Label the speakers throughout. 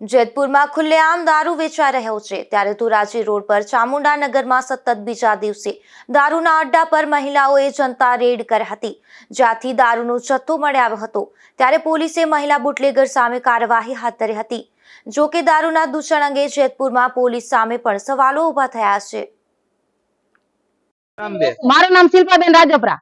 Speaker 1: જેતપુરમાં ખુલ્લેઆમ દારૂ વેચાઈ રહ્યો છે. ત્યારે ધોરાજી રોડ પર ચામુંડાનગરમાં સતત બીજા દિવસે દારૂના અડ્ડા પર મહિલાઓએ જનતા રેડ કરી હતી. જ્યાંથી દારૂનો જથ્થો મળી આવ્યો હતો ત્યારે પોલીસે મહિલા બુટલેગર સામે કાર્યવાહી હાથ ધરી હતી. જો કે દારૂના દૂષણ અંગે જેતપુરમાં પોલીસ સામે પણ સવાલો ઊભા થયા છે.
Speaker 2: મારું નામ શિલ્પાબેન રાજપરા.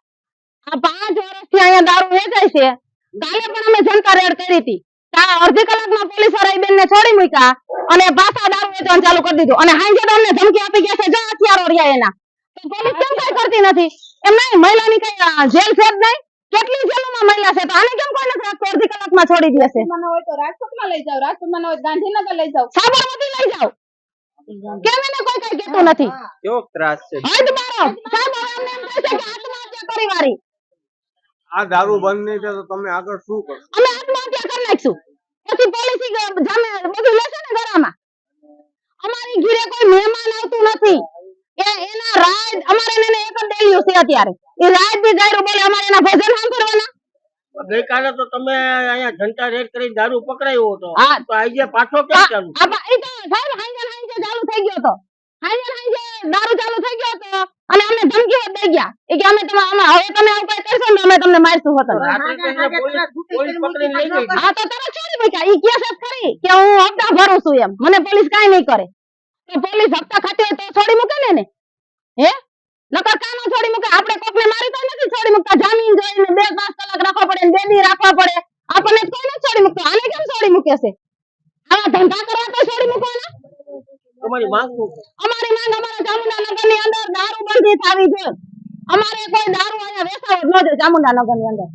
Speaker 2: આ પાંચ વર્ષથી અહીંયા દારૂ વેચાય છે. કાલે પણ અમે જનતા રેડ કરી હતી. અડધી કલાકમાં પોલીસવાળા બેન ને છોડી મૂક્યા અને પાછા દારૂ વેચવાનું ચાલુ કરી દીધું. અને હાંજે તો અમને ધમકી આપી ગયા છે જો હથિયારો રહ્યા એના. તો પોલીસ કેમ કઈ કરતી નથી? એમ નહીં મહિલાની કઈ જેલ છે જ નહીં? કેટલી જેલોમાં મહિલા છે? તો આને કેમ કોઈ નથી રાખતું? અડધી કલાકમાં છોડી દે છે.
Speaker 3: મને હોય તો રાજકોટમાં લઈ જાઓ રાજકોટમાં હોય ગાંધીનગર લઈ જાવ
Speaker 2: સાબરમતી લઈ જાઓ. કેમ એને કોઈ કઈ કહેતું નથી?
Speaker 4: કેવો ત્રાસ છે?
Speaker 2: હદ મારો. સાહેબ અમને એમ કહે છે કે આત્મહત્યા કરી વારી
Speaker 4: આ દારૂ બંધ નહીં થાય તો તમે આગળ શું કરશો?
Speaker 2: નાખશું પછી પોલીસી બધું લેશે ને ગળામાં અમારી ઘીરે કોઈ મહેમાન આવતું નથી. એ એના રાજ અમારે એને એક જ છે અત્યારે. એ રાજ બી ગાયરો બોલે અમારે એના ભજન સાંભળવાના.
Speaker 5: ગઈકાલે તો તમે અહીંયા જનતા રેડ કરી દારૂ પકડાયો હતો. તો આજે પાછો કેમ ચાલુ?
Speaker 2: આ તો સાહેબ હાંજે હાંજે ચાલુ થઈ ગયો તો હાંજે હાંજે દારૂ ચાલુ થઈ ગયો તો અને અમને ધમકીઓ દઈ ગયા. કે અમે તમે અમે હવે અમે તમને મારશું હોતન
Speaker 5: રાત્રે તો એને પોલીસ પોલીસ પકડીને લઈ ગઈ
Speaker 2: હા તો તમે ચોરી મૂક્યા. ઈ કે છે ખરી કે હું હપ્તા ભરું છું એમ. મને પોલીસ કાઈ નહીં કરે. તો પોલીસ હપ્તા ખાતી હોય તો છોડી મૂકે ને હે? નકર કાનો છોડી મૂકે? આપણે કોકને મારી તો નથી છોડી મૂકતા. જામીન જોઈને બે પાંચ કલાક રાખવા પડે ને બે દી રાખવા પડે. આપણને કોઈ નથી છોડી મૂકતો. આને કેમ છોડી મૂકે છે? આવા ધંધા કરવા તો છોડી મૂકવાના?
Speaker 5: તમારી માંગ
Speaker 2: અમારી માંગ અમારા ચામુંડાનગરની અંદર દારૂ બંધી થવી જોઈએ. અમારે કોઈ દારૂ અહીંયા વેચાવો જ ન નગરની અંદર.